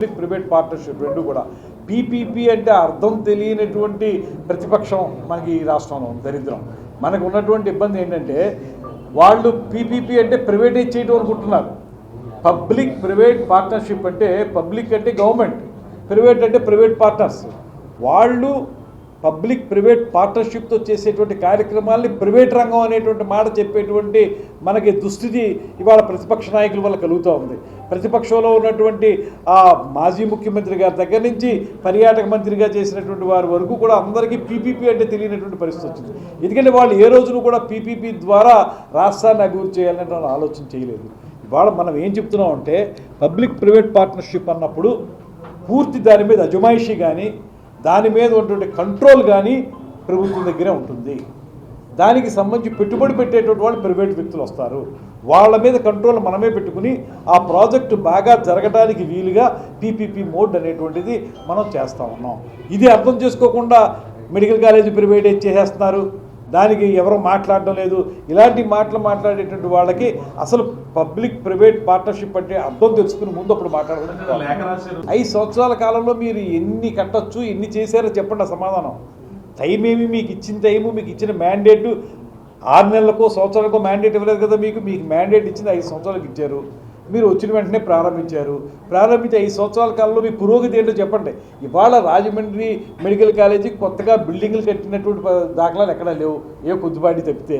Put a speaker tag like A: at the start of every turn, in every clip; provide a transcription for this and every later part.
A: Public private partnership రెండు కూడా. PPP అంటే అర్థం తెలియనటువంటి ప్రతిపక్షం మనకి ఈ రాష్ట్రంలో దరిద్రం. మనకు ఉన్నటువంటి ఇబ్బంది ఏంటంటే వాళ్ళు పీపీపీ అంటే ప్రైవేటైజ్ చేయడం అనుకుంటున్నారు. పబ్లిక్ ప్రైవేట్ పార్ట్నర్షిప్ అంటే పబ్లిక్ అంటే గవర్నమెంట్ ప్రైవేట్ అంటే ప్రైవేట్ పార్ట్నర్స్. వాళ్ళు పబ్లిక్ ప్రైవేట్ పార్ట్నర్షిప్తో చేసేటువంటి కార్యక్రమాల్ని ప్రైవేట్ రంగం అనేటువంటి మాట చెప్పేటువంటి మనకి దుస్థితి ఇవాళ ప్రతిపక్ష నాయకుల వల్ల కలుగుతూ ఉంది. ప్రతిపక్షంలో ఉన్నటువంటి ఆ మాజీ ముఖ్యమంత్రి గారి దగ్గర నుంచి పర్యాటక మంత్రిగా చేసినటువంటి వారి వరకు కూడా అందరికీ పీపీపీ అంటే తెలియనటువంటి పరిస్థితి వచ్చింది. ఎందుకంటే వాళ్ళు ఏ రోజును కూడా పీపీపీ ద్వారా రాష్ట్రాన్ని అభివృద్ధి చేయాలని వాళ్ళు ఆలోచన చేయలేదు. ఇవాళ మనం ఏం చెప్తున్నాం అంటే పబ్లిక్ ప్రైవేట్ పార్ట్నర్షిప్ అన్నప్పుడు పూర్తి దాని మీద అజమాయిషీ కానీ దాని మీద ఉన్నటువంటి కంట్రోల్ కానీ ప్రభుత్వం దగ్గరే ఉంటుంది. దానికి సంబంధించి పెట్టుబడి పెట్టేటువంటి వాళ్ళు ప్రైవేట్ వ్యక్తులు వస్తారు. వాళ్ళ మీద కంట్రోల్ మనమే పెట్టుకుని ఆ ప్రాజెక్టు బాగా జరగడానికి వీలుగా పీపీపీ మోడ్ అనేటువంటిది మనం చేస్తూ ఉన్నాం. ఇది అర్థం చేసుకోకుండా మెడికల్ కాలేజీ ప్రైవేట్ చేసేస్తున్నారు? దానికి ఎవరు మాట్లాడడం లేదు. ఇలాంటి మాటలు మాట్లాడేటువంటి వాళ్ళకి అసలు పబ్లిక్ ప్రైవేట్ పార్ట్నర్షిప్ అంటే అర్థం తెలుసుకుని ముందు అప్పుడు మాట్లాడడం ఐదు సంవత్సరాల కాలంలో మీరు ఎన్ని కట్టొచ్చు ఎన్ని చేశారో చెప్పండి ఆ సమాధానం. టైం ఏమి మీకు ఇచ్చిన టైము మీకు ఇచ్చిన మ్యాండేట్ ఆరు నెలలకో సంవత్సరాలకో మ్యాండేట్ ఇవ్వలేదు కదా మీకు? మీకు మ్యాండేట్ ఇచ్చింది ఐదు సంవత్సరాలకు ఇచ్చారు. మీరు వచ్చిన వెంటనే ప్రారంభించారు. ప్రారంభించే ఐదు సంవత్సరాల కాలంలో మీ పురోగతి ఏంటో చెప్పండి. ఇవాళ రాజమండ్రి మెడికల్ కాలేజీకి కొత్తగా బిల్డింగ్లు కట్టినటువంటి దాఖలాలు ఎక్కడా లేవు. ఏ కొద్దిపాటి తప్పితే.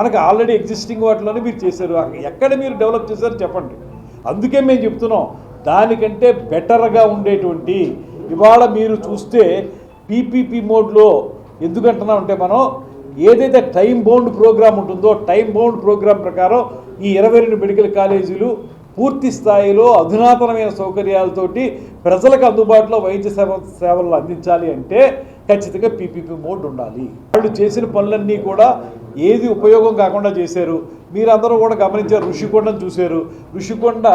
A: మనకు ఆల్రెడీ ఎగ్జిస్టింగ్ వాటిలోనే మీరు చేశారు. ఎక్కడ మీరు డెవలప్ చేశారో చెప్పండి. అందుకే మేము చెప్తున్నాం. దానికంటే బెటర్గా ఉండేటువంటి ఇవాళ మీరు చూస్తే పీపీపీ మోడ్లో ఎందుకంటున్నా అంటే మనం ఏదైతే టైం బౌండ్ ప్రోగ్రామ్ ఉంటుందో టైం బౌండ్ ప్రోగ్రామ్ ప్రకారం ఈ ఇరవై రెండు మెడికల్ కాలేజీలు పూర్తి స్థాయిలో అధునాతనమైన సౌకర్యాలతోటి ప్రజలకు అందుబాటులో వైద్య సేవ సేవలు అందించాలి అంటే ఖచ్చితంగా పీపీపీ మోడ్ ఉండాలి. వాళ్ళు చేసిన పనులన్నీ కూడా ఏది ఉపయోగం కాకుండా చేశారు. మీరందరూ కూడా గమనించారు ఋషికొండను చూశారు. ఋషికొండ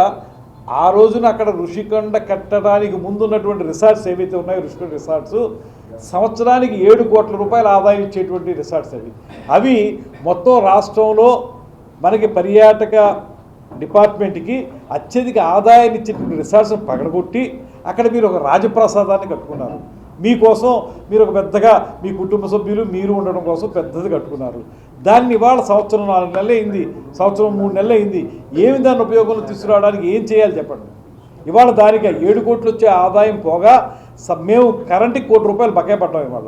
A: ఆ రోజున అక్కడ ఋషికొండ కట్టడానికి ముందున్నటువంటి రిసార్ట్స్ ఏవైతే ఉన్నాయో ఋషికొండ రిసార్ట్స్ సంవత్సరానికి ఏడు కోట్ల రూపాయల ఆదాయం ఇచ్చేటువంటి రిసార్ట్స్ అవి. అవి మొత్తం రాష్ట్రంలో మనకి పర్యాటక డిపార్ట్మెంట్కి అత్యధిక ఆదాయాన్ని ఇచ్చేటువంటి రిసార్ట్స్ని పగడగొట్టి అక్కడ మీరు ఒక రాజప్రసాదాన్ని కట్టుకున్నారు. మీకోసం మీరు ఒక పెద్దగా మీ కుటుంబ సభ్యులు మీరు ఉండడం కోసం పెద్దది కట్టుకున్నారు. దాన్ని ఇవాళ సంవత్సరం నాలుగు నెలలు అయింది. సంవత్సరం మూడు నెలలు అయింది. ఏమి దాన్ని ఉపయోగంలో తీసుకురావడానికి ఏం చేయాలి చెప్పండి? ఇవాళ దానికి ఏడు కోట్లు వచ్చే ఆదాయం పోగా మేము కరెంటుకి కోటి రూపాయలు బకాయి పడ్డాం ఇవాళ.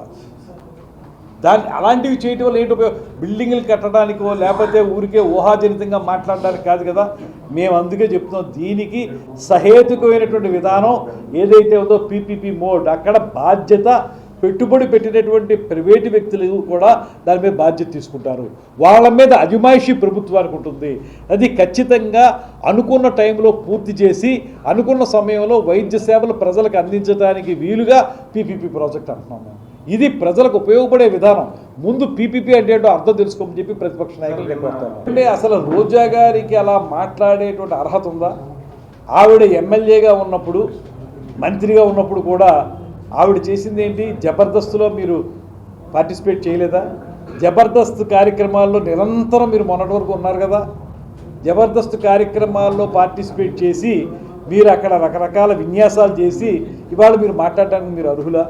A: దాన్ని అలాంటివి చేయటం వల్ల ఏంటి ఉపయోగం? బిల్డింగ్లు కట్టడానికో లేకపోతే ఊరికే ఊహాజనితంగా మాట్లాడడానికి కాదు కదా? మేము అందుకే చెప్తున్నాం దీనికి సహేతుకమైనటువంటి విధానం ఏదైతే ఉందో పీపీపీ మోడ్ అక్కడ బాధ్యత పెట్టుబడి పెట్టినటువంటి ప్రైవేటు వ్యక్తులు కూడా దాని మీద బాధ్యత తీసుకుంటారు. వాళ్ళ మీద అజమాయిషి ప్రభుత్వానికి ఉంటుంది. అది ఖచ్చితంగా అనుకున్న టైంలో పూర్తి చేసి అనుకున్న సమయంలో వైద్య సేవలు ప్రజలకు అందించడానికి వీలుగా పీపీపీ ప్రాజెక్ట్ అంటున్నాము ఇది ప్రజలకు ఉపయోగపడే విధానం. ముందు పీపీపీ అంటే ఏంటో అర్థం తెలుసుకోమని చెప్పి ప్రతిపక్ష నాయకులు రేపడతారు అంటే అసలు రోజా గారికి అలా మాట్లాడేటువంటి అర్హత ఉందా? ఆవిడ ఎమ్మెల్యేగా ఉన్నప్పుడు మంత్రిగా ఉన్నప్పుడు కూడా ఆవిడ చేసింది ఏంటి? జబర్దస్త్లో మీరు పార్టిసిపేట్ చేయలేదా? జబర్దస్త్ కార్యక్రమాల్లో నిరంతరం మీరు మొన్నటి వరకు ఉన్నారు కదా. జబర్దస్త్ కార్యక్రమాల్లో పార్టిసిపేట్ చేసి మీరు అక్కడ రకరకాల విన్యాసాలు చేసి ఇవాళ మీరు మాట్లాడడానికి మీరు అర్హులా?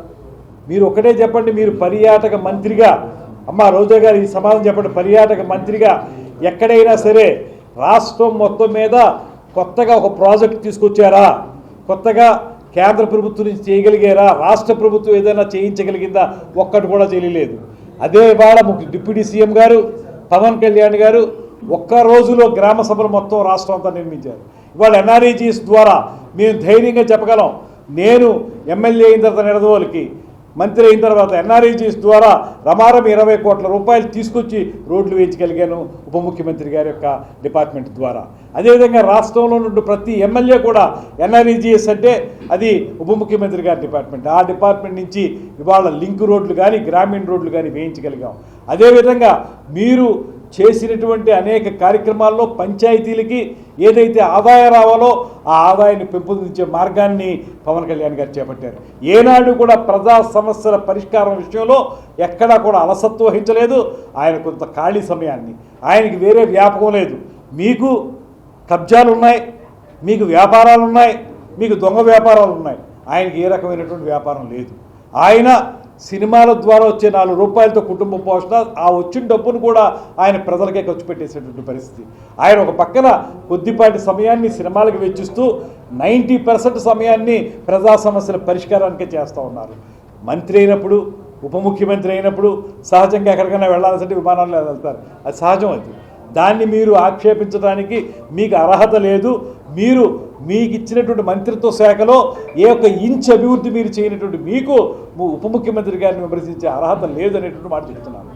A: మీరు ఒకటే చెప్పండి మీరు పర్యాటక మంత్రిగా. అమ్మ రోజా గారు ఈ సమాధానం చెప్పండి పర్యాటక మంత్రిగా ఎక్కడైనా సరే రాష్ట్రం మొత్తం మీద కొత్తగా ఒక ప్రాజెక్ట్ తీసుకొచ్చారా? కొత్తగా కేంద్ర ప్రభుత్వం నుంచి చేయగలిగారా? రాష్ట్ర ప్రభుత్వం ఏదైనా చేయించగలిగిందా? ఒక్కటి కూడా చేయలేదు. అదే ఇవాళ ముఖ్య- డిప్యూటీ సీఎం గారు పవన్ కళ్యాణ్ గారు ఒక్క రోజులో గ్రామ సభలు మొత్తం రాష్ట్రం అంతా నిర్మించారు. ఇవాళ ఎన్ఆర్ఈజీఎస్ ద్వారా మేము ధైర్యంగా చెప్పగలం. నేను ఎమ్మెల్యే అయిన తర్వాత నిడదవోలకి మంత్రి అయిన తర్వాత ఎన్ఆర్ఈజీస్ ద్వారా రమారం ఇరవై కోట్ల రూపాయలు తీసుకొచ్చి రోడ్లు వేయించగలిగాను ఉప ముఖ్యమంత్రి గారి యొక్క డిపార్ట్మెంట్ ద్వారా. అదేవిధంగా రాష్ట్రంలో నుండి ప్రతి ఎమ్మెల్యే కూడా ఎన్ఆర్ఈజీఎస్ అంటే అది ఉప ముఖ్యమంత్రి గారి డిపార్ట్మెంట్. ఆ డిపార్ట్మెంట్ నుంచి ఇవాళ లింక్ రోడ్లు కానీ గ్రామీణ రోడ్లు కానీ వేయించగలిగాం. అదేవిధంగా మీరు చేసినటువంటి అనేక కార్యక్రమాల్లో పంచాయతీలకి ఏదైతే ఆదాయం రావాలో ఆ ఆదాయాన్ని పెంపొందించే మార్గాన్ని పవన్ కళ్యాణ్ గారు చేపట్టారు. ఏనాడు కూడా ప్రజా సమస్యల పరిష్కారం విషయంలో ఎక్కడా కూడా అలసత్వం వహించలేదు. ఆయన కొంత ఖాళీ సమయాన్ని. ఆయనకి వేరే వ్యాపకం లేదు. మీకు కబ్జాలు ఉన్నాయి మీకు వ్యాపారాలు ఉన్నాయి మీకు దొంగ వ్యాపారాలు ఉన్నాయి. ఆయనకి ఏ రకమైనటువంటి వ్యాపారం లేదు. ఆయన సినిమాల ద్వారా వచ్చే నాలుగు రూపాయలతో కుటుంబ పోషణ ఆ వచ్చిన డబ్బును కూడా ఆయన ప్రజలకే ఖర్చు పెట్టేసేటువంటి పరిస్థితి. ఆయన ఒక పక్కన కొద్దిపాటి సమయాన్ని సినిమాలకు వెచ్చిస్తూ నైంటీ పర్సెంట్ సమయాన్ని ప్రజా సమస్యల పరిష్కారానికే చేస్తూ ఉన్నారు. మంత్రి అయినప్పుడు ఉప ముఖ్యమంత్రి అయినప్పుడు సహజంగా ఎక్కడికైనా వెళ్ళాల్సింటే విమానాల్లో వెళ్తారు. అది సహజం అది. దాన్ని మీరు ఆక్షేపించడానికి మీకు అర్హత లేదు. మీరు మీకు ఇచ్చినటువంటి మంత్రిత్వ శాఖలో ఏ ఒక్క ఇంచ్ అభివృద్ధి మీరు చేయనటువంటి మీకు ఉప ముఖ్యమంత్రి గారిని విమర్శించే అర్హత లేదు అనేటువంటి మాట చెప్తున్నాను.